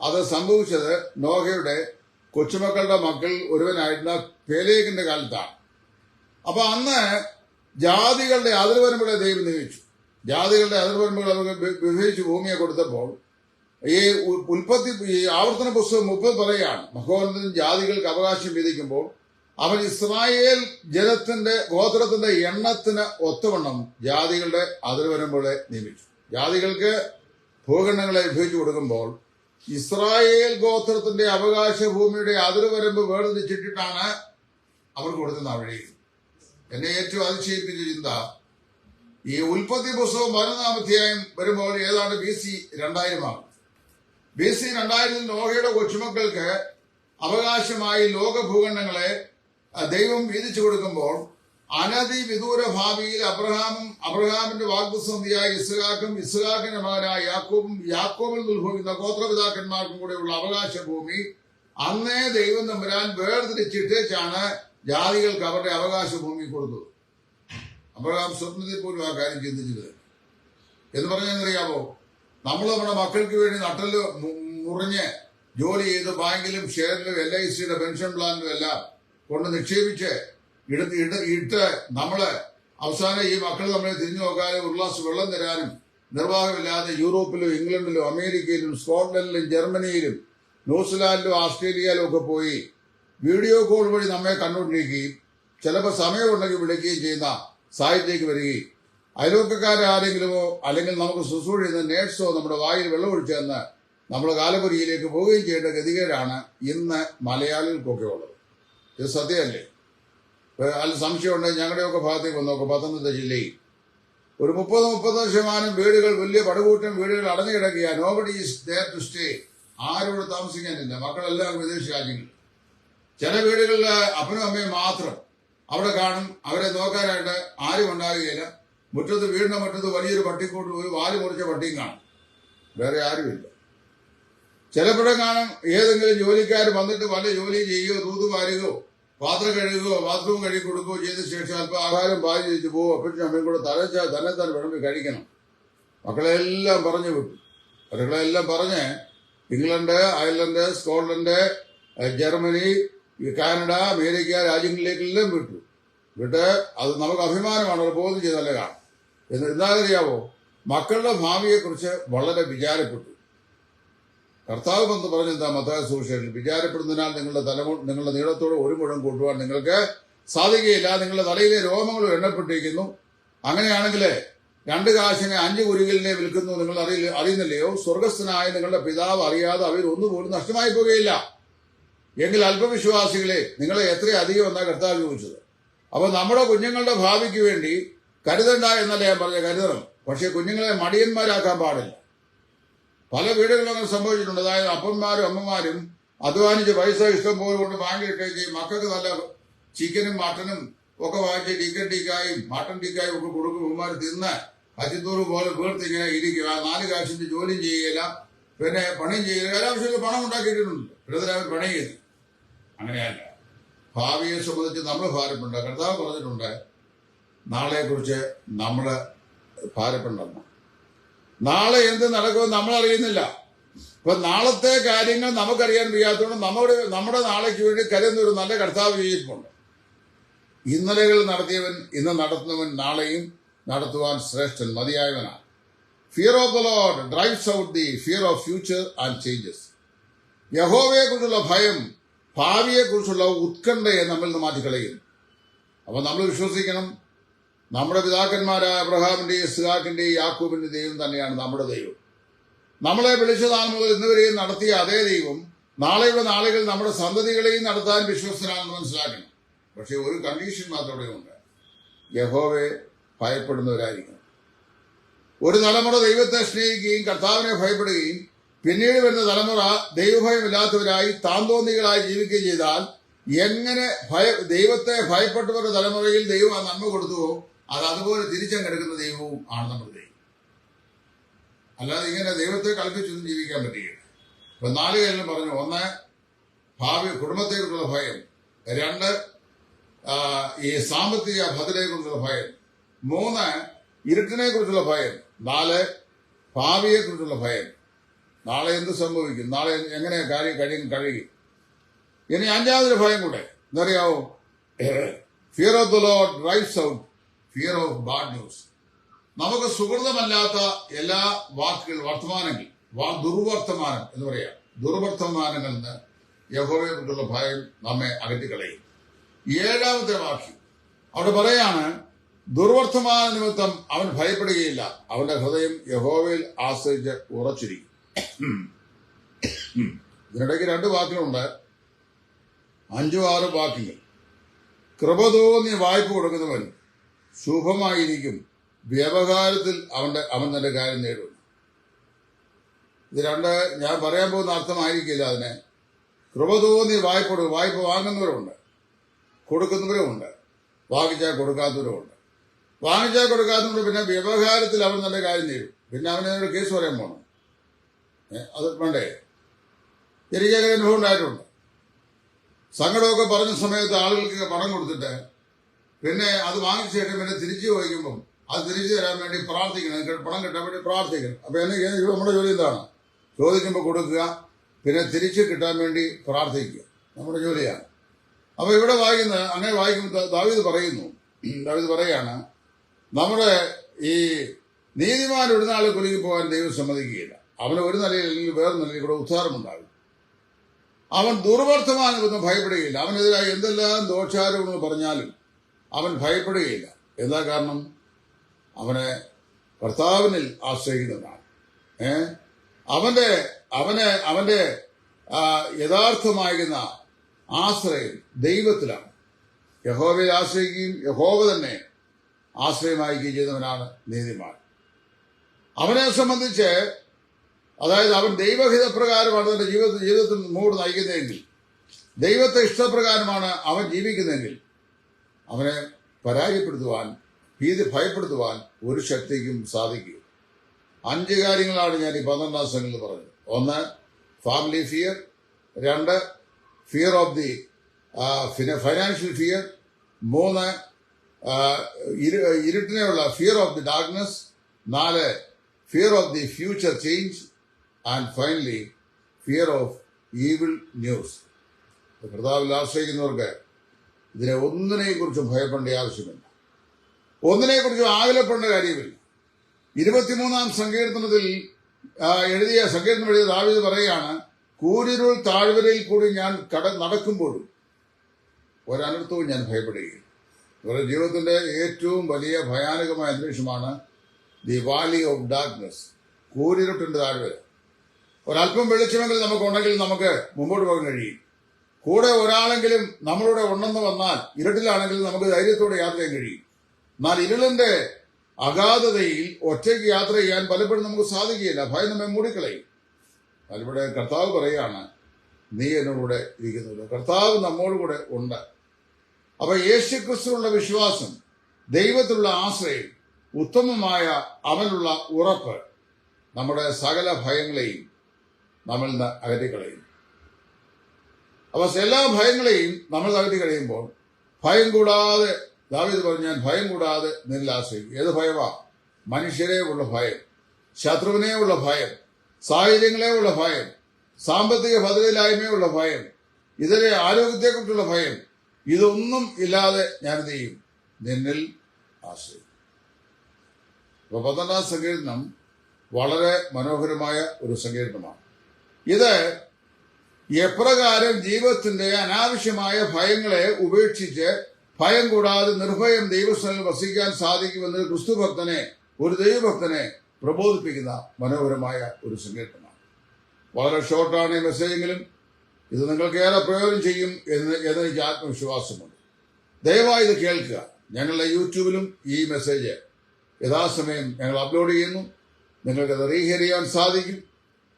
അത് സംഭവിച്ചത് നോഹയുടെ കൊച്ചുമക്കളുടെ മക്കൾ ഒരുവനായിരുന്ന പേലേഖിന്റെ കാലത്താണ്. അപ്പൊ അന്ന് ജാതികളുടെ അതിർവരമ്പുകളെ ദൈവം നിയമിച്ചു ജാതികളുടെ അതിർവരമ്പുകൾ അവർക്ക് വിഭജിച്ച് ഭൂമിയെ കൊടുത്തപ്പോൾ ഈ ഉൽപ്പത്തി ഈ ആവർത്തന പുസ്തകം മുപ്പത് പറയുകയാണ് മഹോന്നതൻ ജാതികൾക്ക് അവകാശം വിധിക്കുമ്പോൾ അവൻ ഇസ്രായേൽ ജനത്തിന്റെ ഗോത്രത്തിന്റെ എണ്ണത്തിന് ഒത്തവണ്ണം ജാതികളുടെ അതിർ വരുമ്പോഴെ നിയമിച്ചു. ജാതികൾക്ക് ഭൂഖണ്ഡങ്ങളെ വിഭജിച്ചു കൊടുക്കുമ്പോൾ ഇസ്രായേൽ ഗോത്രത്തിന്റെ അവകാശ ഭൂമിയുടെ അതിർവരമ്പ് വേർതിരിച്ചിട്ടിട്ടാണ് അവർക്ക് കൊടുക്കുന്ന വഴി. എന്നെ ഏറ്റവും അതിശയിപ്പിച്ച ചിന്ത ഈ ഉൽപ്പത്തി പുസ്തകം പതിനൊന്നാം അധ്യായം വരുമ്പോൾ ഏതാണ്ട് ബി സി രണ്ടായിരമാണ്. ബി സി രണ്ടായിരത്തിൽ നോഹയുടെ കൊച്ചുമക്കൾക്ക് അവകാശമായി ലോക ഭൂഖണ്ഡങ്ങളെ ദൈവം വീതിച്ചു കൊടുക്കുമ്പോൾ അനധി വിദൂര ഭാവിയിൽ അബ്രഹാമും അബ്രഹാമിന്റെ വാഗ്ദസന്ധിയായ ഇസ്ഹാക്കും ഇസ്ഹാക്കിന്റെ മകനായ യാക്കോബും യാക്കോബിൽ ഉത്ഭവിക്കുന്ന ഗോത്രപിതാക്കന്മാർക്കും കൂടെയുള്ള അവകാശ ഭൂമി അന്നേ ദൈവം തമ്പുരാൻ വേർതിരിച്ചിട്ടേച്ചാണ് ജാതികൾക്ക് അവരുടെ അവകാശ ഭൂമി കൊടുത്തത്. അബ്രഹാം സ്വപ്നത്തിൽ പോലും ആ കാര്യം ചിന്തിച്ചത് എന്ന് പറഞ്ഞറിയാമോ നമ്മൾ നമ്മുടെ മക്കൾക്ക് വേണ്ടി നട്ടൽ മുറിഞ്ഞ് ജോലി ചെയ്ത് ബാങ്കിലും ഷെയറിലും എൽ ഐ സിയുടെ പെൻഷൻ പ്ലാനിലും എല്ലാം കൊണ്ട് നിക്ഷേപിച്ച് ഇടത്ത് ഇട്ട് നമ്മൾ അവസാനം ഈ മക്കൾ തമ്മിൽ തിരിഞ്ഞു നോക്കാനും ഒരു ഗ്ലാസ് വെള്ളം തരാനും നിർവാഹമില്ലാതെ യൂറോപ്പിലും ഇംഗ്ലണ്ടിലും അമേരിക്കയിലും സ്കോട്ട്ലൻഡിലും ജർമ്മനിയിലും ന്യൂസിലാൻഡിലും ഓസ്ട്രേലിയയിലും ഒക്കെ പോയി വീഡിയോ കോൾ വഴി നമ്മെ കണ്ടുകൊണ്ടിരിക്കുകയും ചിലപ്പോൾ സമയമുണ്ടെങ്കിൽ വിളിക്കുകയും ചെയ്യുന്ന സാഹിത്യക്ക് വരികയും. അയൽവക്കക്കാരാരെങ്കിലുമോ അല്ലെങ്കിൽ നമുക്ക് ശുശ്രൂഷ ചെയ്യുന്ന നേഴ്സോ നമ്മുടെ വായിൽ വെള്ളം വെള്ളമൊഴിച്ചെന്ന് നമ്മൾ കാലപുരിയിലേക്ക് പോവുകയും ചെയ്യേണ്ട ഗതികേടാണ് ഇന്ന് മലയാളികൾക്കൊക്കെ ഉള്ളത്. ഇത് സത്യമല്ലേ? അതിൽ സംശയമുണ്ടെങ്കിൽ ഞങ്ങളുടെയൊക്കെ ഭാഗത്തേക്ക് നോക്കും. പത്തനംതിട്ട ജില്ലയിൽ. ഒരു മുപ്പത് മുപ്പത് ശതമാനം വീടുകൾ വലിയ പടുകൂട്ടം വീടുകൾ അടഞ്ഞു കിടക്കുക nobody is there to stay ആരോട് താമസിക്കാനില്ല. മക്കളെല്ലാം വിദേശ രാജ്യങ്ങൾ ചില വീടുകളിൽ അപ്പനും അമ്മയും മാത്രം അവിടെ കാണും. അവരെ നോക്കാനായിട്ട് ആരും ഉണ്ടാകുകയില്ല മുറ്റത്ത് വീടിന്റെ മുറ്റത്ത് വലിയൊരു പട്ടിക്കൂട്ടും ഒരു വാൽ മുറിച്ച പട്ടിയും കാണും. വേറെ ആരുമില്ല. ചിലപ്പോഴും കാണും ഏതെങ്കിലും ജോലിക്കാർ വന്നിട്ട് വല്ല ജോലി ചെയ്യുകയോ തൂതു വാരുകയോ പാത്രം കഴുകുകയോ ബാത്റൂം കഴുകി കൊടുക്കുകയോ ചെയ്ത ശേഷം അല്പം ആഹാരം പാൽ ചെയ്ത് പോകും അപ്പോഴും അമ്മയും കൂടെ തലച്ച തന്നെ തന്നെ വിളമ്പി കഴിക്കണം. മക്കളെല്ലാം പറഞ്ഞു വിട്ടു. മക്കളെല്ലാം പറഞ്ഞ് England Ireland Scotland Germany Canada America രാജ്യങ്ങളിലേക്കെല്ലാം വിട്ടു. വിട്ട് അത് നമുക്ക് അഭിമാനമാണ് അവർ ബോധം ചെയ്തല്ലേ കാണാം. എന്ന് എന്താണെന്നറിയാവോ മക്കളുടെ ഭാവിയെക്കുറിച്ച് വളരെ വിചാരപ്പെട്ടു. കർത്താവ് എന്ന് പറഞ്ഞ എന്താ സുവിശേഷം? വിചാരപ്പെടുന്നതിനാൽ നിങ്ങളുടെ തലമു നിങ്ങളുടെ നീളത്തോട് ഒരു മുഴം കൂട്ടുവാൻ നിങ്ങൾക്ക് സാധിക്കുകയില്ല. നിങ്ങളുടെ തലയിലെ രോമങ്ങൾ എണ്ണപ്പെട്ടിരിക്കുന്നു. അങ്ങനെയാണെങ്കിൽ രണ്ട് കാശിനെ അഞ്ച് കുരുകിലിനെ വിൽക്കുന്നു. നിങ്ങൾ അറിയില്ല അറിയുന്നില്ലയോ? സ്വർഗസ്ഥനായ നിങ്ങളുടെ പിതാവ് അറിയാതെ അവർ ഒന്നുപോലും നഷ്ടമായി പോകുകയില്ല. എങ്കിൽ അല്പവിശ്വാസികളെ നിങ്ങളെ എത്ര അധികം എന്നാ കർത്താവ് ചോദിച്ചത്? അപ്പൊ നമ്മുടെ കുഞ്ഞുങ്ങളുടെ ഭാവിക്ക് വേണ്ടി കരുതണ്ട എന്നല്ല ഞാൻ പറഞ്ഞ കരുതണം. പക്ഷെ കുഞ്ഞുങ്ങളെ മടിയന്മാരാക്കാൻ പാടില്ല. പല വീടുകളിലും അങ്ങനെ സംഭവിച്ചിട്ടുണ്ട്. അതായത് അപ്പന്മാരും അമ്മമാരും അധ്വാനിച്ച് പൈസ ഇഷ്ടം പോലെ കൊണ്ട് ബാങ്കിൽ ഇട്ടേ ചെയ്യും. മക്കൾക്ക് നല്ല ചിക്കനും മട്ടനും ഒക്കെ വാങ്ങിച്ച് ടിക്കൻ ടീക്കായും മട്ടൻ ടീക്കായും ഒക്കെ കൊടുക്കും. ഇവന്മാർ തിന്ന് അച്ചിത്തൂറ് പോലെ വീർത്തിങ്ങനെ ഇരിക്കുക നാല് കാശിന്റെ ജോലിയും ചെയ്യുകയില്ല പിന്നെ പണിയും ചെയ്യുക വർഷവും പണം ഉണ്ടാക്കിയിട്ടുണ്ട്. ഇടത്തിൽ അവർ പണി ചെയ്തു. അങ്ങനെയല്ല. ഭാവിയെ സംബന്ധിച്ച് നമ്മൾ ഭാരപ്പെടേണ്ട. കർത്താവ് പറഞ്ഞിട്ടുണ്ട് നാളെക്കുറിച്ച് നമ്മൾ ഭാരപ്പെടണം നാളെ എന്ത് നടക്കുമെന്ന് നമ്മൾ അറിയുന്നില്ല അപ്പൊ നാളത്തെ കാര്യങ്ങൾ നമുക്കറിയാൻ വയ്യാത്തതുകൊണ്ട് നമ്മുടെ നമ്മുടെ നാളേക്ക് വേണ്ടി കരുതുന്ന ഒരു നല്ല കർത്താവ് ജീവിപ്പുണ്ട് ഇന്നലകൾ നടത്തിയവൻ ഇന്ന് നടത്തുന്നവൻ നാളെയും നടത്തുവാൻ ശ്രേഷ്ഠൻ മതിയായവനാണ്. Fear of the Lord drives out the fear of future and changes യഹോവയെക്കുറിച്ചുള്ള ഭയം ഭാവിയെക്കുറിച്ചുള്ള ഉത്കണ്ഠയെ നമ്മിൽ നിന്ന് മാറ്റിക്കളയും. അപ്പൊ നമ്മൾ വിശ്വസിക്കണം നമ്മുടെ പിതാക്കന്മാരായ അബ്രഹാമിന്റെയും ഇസ്ഹാക്കിന്റെയും യാക്കൂബിന്റെ ദൈവം തന്നെയാണ് നമ്മുടെ ദൈവം. നമ്മളെ വിളിച്ച നാൾ മുതൽ ഇന്നുവരെയും നടത്തിയ അതേ ദൈവം നാളെയുള്ള നാളുകൾ നമ്മുടെ സന്തതികളെയും നടത്താൻ വിശ്വസ്തനാണെന്ന് മനസ്സിലാക്കണം. പക്ഷെ ഒരു കണ്ടീഷൻ മാത്രമേ ഉണ്ട്. യഹോവെ ഭയപ്പെടുന്നവരായിരിക്കണം. ഒരു തലമുറ ദൈവത്തെ സ്നേഹിക്കുകയും കർത്താവിനെ ഭയപ്പെടുകയും പിന്നീട് വരുന്ന തലമുറ ദൈവഭയമില്ലാത്തവരായി താന്തോന്നികളായി ജീവിക്കുകയും ചെയ്താൽ എങ്ങനെ ഭയ ദൈവത്തെ ഭയപ്പെട്ടവരുടെ തലമുറയിൽ ദൈവം ആ നന്മ കൊടുത്തുവോ? അത് അതുപോലെ തിരിച്ചങ്ങെടുക്കുന്ന ദൈവവും ആണ് നമ്മുടെ ദൈവം അല്ലാതെ ഇങ്ങനെ ദൈവത്തെ കൽപ്പിച്ചൊന്നും ജീവിക്കാൻ പറ്റുകയില്ല. ഇപ്പൊ നാല് കാര്യം പറഞ്ഞു ഒന്ന് ഭാവി കുടുംബത്തെക്കുറിച്ചുള്ള ഭയം രണ്ട് ഈ സാമ്പത്തിക ഭദ്രതയെക്കുറിച്ചുള്ള ഭയം മൂന്ന് ഇരുട്ടിനെ കുറിച്ചുള്ള ഭയം നാല് ഭാവിയെ കുറിച്ചുള്ള ഭയം. നാളെ എന്ത് സംഭവിക്കും? നാളെ എങ്ങനെ കാര്യം കഴിയും കഴിയും? ഇനി അഞ്ചാമതൊരു ഭയം കൂടെ. എന്തറിയാവോ fear of the Lord rights out fear of bad news നമുക്ക് സുഹൃതമല്ലാത്ത എല്ലാ വാക്കുകൾ വർത്തമാനങ്ങൾ ദുർവർത്തമാനം എന്ന് പറയാം. ദുർവർത്തമാനങ്ങളിൽ നിന്ന് യഹോവയെ കുറിച്ചുള്ള ഭയം നമ്മെ അകറ്റിക്കളയും. ഏഴാമത്തെ വാക്യം. അവിടെ പറയാണ് ദുർവർത്തമാന നിമിത്തം അവൻ ഭയപ്പെടുകയില്ല. അവന്റെ ഹൃദയം യഹോവയിൽ ആശ്രയിച്ച് ഉറച്ചിരിക്കും. ഇതിനിടയ്ക്ക് രണ്ട് വാക്കുകളുണ്ട് അഞ്ചു ആറ് വാക്യങ്ങൾ. കൃപ തോന്നി വായ്പ കൊടുക്കുന്നവൻ ശുഭമായിരിക്കും. വ്യവഹാരത്തിൽ അവന്റെ അവൻ തന്റെ കാര്യം നേടും. ഇത് രണ്ട് ഞാൻ പറയാൻ പോകുന്ന അർത്ഥമായിരിക്കില്ല അതിനെ. കൃപ തോന്നി വായ്പ വായ്പ വാങ്ങുന്നവരുമുണ്ട്. കൊടുക്കുന്നവരുമുണ്ട്. വാങ്ങിച്ചാൽ കൊടുക്കാത്തവരുമുണ്ട്. വാങ്ങിച്ചാൽ കൊടുക്കാത്തവർ പിന്നെ വ്യവഹാരത്തിൽ അവൻ തന്റെ കാര്യം നേടും. പിന്നെ അവനെ അവനൊരു കേസ് പറയാൻ പോകണം അത് വേണ്ടേ? എനിക്കങ്ങനെ അനുഭവം ഉണ്ടായിട്ടുണ്ട്. സങ്കടമൊക്കെ പറഞ്ഞ സമയത്ത് ആളുകൾക്ക് പണം കൊടുത്തിട്ട് പിന്നെ അത് വാങ്ങിച്ച ശേഷം പിന്നെ തിരിച്ചു വയ്ക്കുമ്പം അത് തിരിച്ചു തരാൻ വേണ്ടി പ്രാർത്ഥിക്കണം. പണം കിട്ടാൻ വേണ്ടി പ്രാർത്ഥിക്കണം. അപ്പൊ എന്നെ നമ്മുടെ ജോലി എന്താണ്? ചോദിക്കുമ്പോൾ കൊടുക്കുക പിന്നെ തിരിച്ചു കിട്ടാൻ വേണ്ടി പ്രാർത്ഥിക്കുക. നമ്മുടെ ജോലിയാണ്. അപ്പൊ ഇവിടെ വായിക്കുന്ന അങ്ങനെ വായിക്കുമ്പോൾ ദാവീദ് പറയുന്നു. ദാവീദ് പറയാണ് നമ്മുടെ ഈ നീതിമാൻ ഒരു നാൾ കുലുങ്ങി പോകാൻ ദൈവം സമ്മതിക്കുകയില്ല. അവന് ഒരു നിലയിൽ അല്ലെങ്കിൽ വേറെ നിലയിൽ കൂടെ ഉദ്ധാരമുണ്ടാകും അവൻ ദുർവർത്തമാനമൊന്നും ഭയപ്പെടുകയില്ല. അവനെതിരായി എന്തെല്ലാം ദോഷാരോപണം പറഞ്ഞാലും അവൻ ഭയപ്പെടുകയില്ല. എന്താ കാരണം? അവനെ കർത്താവിനിൽ ആശ്രയിക്കുന്നതാണ് ഏ? അവന്റെ അവനെ അവന്റെ യഥാർത്ഥമായിരുന്ന ആശ്രയം ദൈവത്തിലാണ്. യഹോവയെ ആശ്രയിക്കുകയും യഹോവ തന്നെ ആശ്രയമായിരിക്കുകയും ചെയ്യുന്നവനാണ് നീതിമാൻ. അവനെ സംബന്ധിച്ച് അതായത് അവൻ ദൈവഹിതപ്രകാരമാണ് തന്റെ ജീവിത ജീവിതത്തിൽ മൂട് നയിക്കുന്നതെങ്കിൽ ദൈവത്തെ ഇഷ്ടപ്രകാരമാണ് അവൻ ജീവിക്കുന്നതെങ്കിൽ അവനെ പരാജയപ്പെടുത്തുവാൻ ഭീതി ഭയപ്പെടുത്തുവാൻ ഒരു ശക്തിക്കും സാധിക്കൂ അഞ്ച് കാര്യങ്ങളാണ് ഞാൻ ഈ പന്ത്രണ്ടാം സംഘത്തിൽ പറഞ്ഞത്. ഒന്ന് ഫാമിലി ഫിയർ രണ്ട് fear of the financial fear മൂന്ന് ഇരുട്ടിനെയുള്ള ഫിയർ ഓഫ് ദി ഡാർക്ക്നെസ് നാല് fear of the future change and finally fear of evil news കർത്താവിൽ ആശ്രയിക്കുന്നവർക്ക് ഇതിനെ ഒന്നിനെയും കുറിച്ചും ഭയപ്പെടേണ്ട ആവശ്യമില്ല. ഒന്നിനെ കുറിച്ചും ആകുലപ്പെടേണ്ട കാര്യമില്ല. ഇരുപത്തിമൂന്നാം സങ്കീർത്തനത്തിൽ എഴുതിയ സങ്കീർത്തനം എഴുതിയ ദാവീദ് പറയുകയാണ് കൂരിരുൾ താഴ്വരയിൽ കൂടി ഞാൻ കട നടക്കുമ്പോഴും ഒരനർത്ഥവും ഞാൻ ഭയപ്പെടുകയും ഇവരുടെ ജീവിതത്തിന്റെ ഏറ്റവും വലിയ ഭയാനകമായ അന്തരീക്ഷമാണ് ദി വാലി ഓഫ് ഡാർക്ക്നെസ് കൂരിരുട്ടിന്റെ താഴ്വര. ഒരല്പം വെളിച്ചമെങ്കിൽ നമുക്ക് ഉണ്ടെങ്കിൽ നമുക്ക് മുമ്പോട്ട് പോകാൻ കഴിയും. കൂടെ ഒരാളെങ്കിലും നമ്മളുടെ ഉണ്ടെന്ന് വന്നാൽ ഇരുട്ടിലാണെങ്കിലും നമുക്ക് ധൈര്യത്തോടെ യാത്ര ചെയ്യാൻ കഴിയും. എന്നാൽ ഇരുളിന്റെ അഗാധതയിൽ ഒറ്റയ്ക്ക് യാത്ര ചെയ്യാൻ പലപ്പോഴും നമുക്ക് സാധിക്കുകയില്ല. ഭയം നമ്മെ മൂടിക്കളയും. പലപ്പോഴെ കർത്താവ് പറയുകയാണ് നീ എന്നോടുകൂടെ ഇരിക്കുന്നത് കർത്താവ് നമ്മോടുകൂടെ ഉണ്ട്. അപ്പൊ യേശു ക്രിസ്തുവിനുള്ള വിശ്വാസം ദൈവത്തിലുള്ള ആശ്രയം ഉത്തമമായ അവനുള്ള ഉറപ്പ് നമ്മുടെ സകല ഭയങ്ങളെയും നമ്മളിൽ നിന്ന് അകറ്റിക്കളയും. അപ്പൊ എല്ലാ ഭയങ്ങളെയും നമ്മൾ തകർത്തി കഴിയുമ്പോൾ ഭയം കൂടാതെ ദാവീദ് പറഞ്ഞു ഞാൻ ഭയം കൂടാതെ നിന്നിൽ ആശ്രയിക്കും. ഏത് ഭയമാ? മനുഷ്യരെ ഉള്ള ഭയം ശത്രുവിനെ ഉള്ള ഭയം സാഹചര്യങ്ങളെ ഉള്ള ഭയം സാമ്പത്തിക ഭദ്രതയില്ലായ്മയുള്ള ഭയം ഇതരെ ആരോഗ്യത്തെക്കുറിച്ചുള്ള ഭയം ഇതൊന്നും ഇല്ലാതെ ഞാൻ എന്ത് ചെയ്യും? നിന്നിൽ ആശ്രയിക്കും. അപ്പൊ പന്ത്രണ്ടാം സങ്കീർണം വളരെ മനോഹരമായ ഒരു സങ്കീർണമാണ് ഇത് എപ്രകാരം ജീവിതത്തിന്റെ അനാവശ്യമായ ഭയങ്ങളെ ഉപേക്ഷിച്ച് ഭയം കൂടാതെ നിർഭയം ദൈവസ്ഥനിൽ വസിക്കാൻ സാധിക്കുമെന്ന് ക്രിസ്തുഭക്തനെ ഒരു ദൈവഭക്തനെ പ്രബോധിപ്പിക്കുന്ന മനോഹരമായ ഒരു സങ്കീർത്തനമാണ് വളരെ ഷോർട്ടാണ് ഈ മെസ്സേജെങ്കിലും ഇത് നിങ്ങൾക്ക് ഏറെ പ്രയോജനം ചെയ്യും എന്ന് എനിക്ക് ആത്മവിശ്വാസമുണ്ട്. ദയവായി ഇത് കേൾക്കുക. ഞങ്ങളുടെ യൂട്യൂബിലും ഈ മെസ്സേജ് യഥാസമയം ഞങ്ങൾ അപ്ലോഡ് ചെയ്യുന്നു. നിങ്ങൾക്കത് റീഹെയർ ചെയ്യാൻ സാധിക്കും.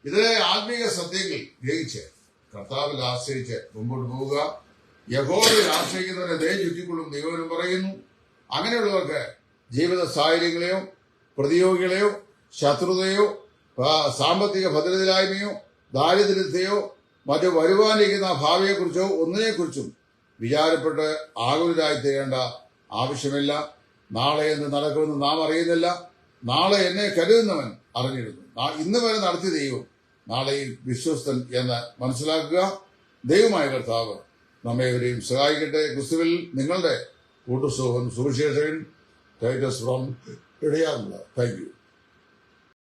ഇതിലെ ആത്മീയ സത്യങ്ങൾ ഗ്രഹിച്ച് കർത്താവിൽ ആശ്രയിച്ച് മുമ്പോട്ട് പോവുക. യഹോവിൽ ആശ്രയിക്കുന്നവരെ ദേ ചുറ്റിക്കൊള്ളും ദൈവനും പറയുന്നു. അങ്ങനെയുള്ളവർക്ക് ജീവിത സാഹചര്യങ്ങളെയോ പ്രതിയോഗികളെയോ ശത്രുതയോ സാമ്പത്തിക ഭദ്രതയില്ലായ്മയോ ദാരിദ്ര്യത്തെയോ മറ്റു വരുവാനിരിക്കുന്ന ഭാവിയെക്കുറിച്ചോ ഒന്നിനെക്കുറിച്ചും വിചാരപ്പെട്ട് ആകുലരായി തീരേണ്ട ആവശ്യമില്ല. നാളെ എന്ത് നടക്കുമെന്ന് നാം അറിയുന്നില്ല. നാളെ എന്നെ കരുതുന്നവൻ അറിഞ്ഞിരുന്നു. ഇന്ന് വരെ നടത്തിയ ദൈവം നാളെയും വിശ്വസ്തൻ എന്ന് മനസ്സിലാക്കുക. ദൈവമായ കർത്താവ് നമ്മെ ഇവരെയും സഹായിക്കട്ടെ. ക്രിസ്തുവിൽ നിങ്ങളുടെ കൂട്ടുസുഖം സുവിശേഷൻ ടൈറ്റസ് ഫ്രോം ഇടയാറുള്ള താങ്ക് യു.